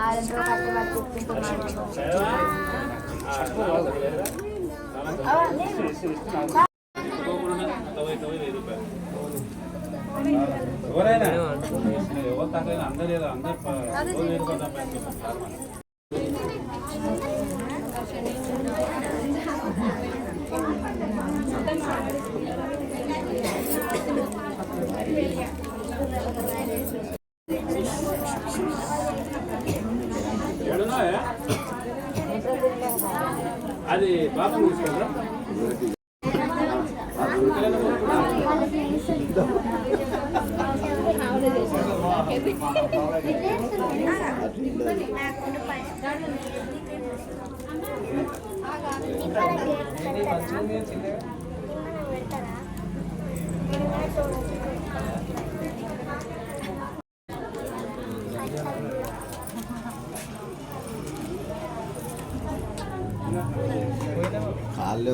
Orange కట్టి పట్టుకుంటున్నాను ఎవరైనా? ఎవరు తగ్గ అందరు అందరు అది బాత్రూమ్ తీసుకెళ్ళరా కాళ్ళే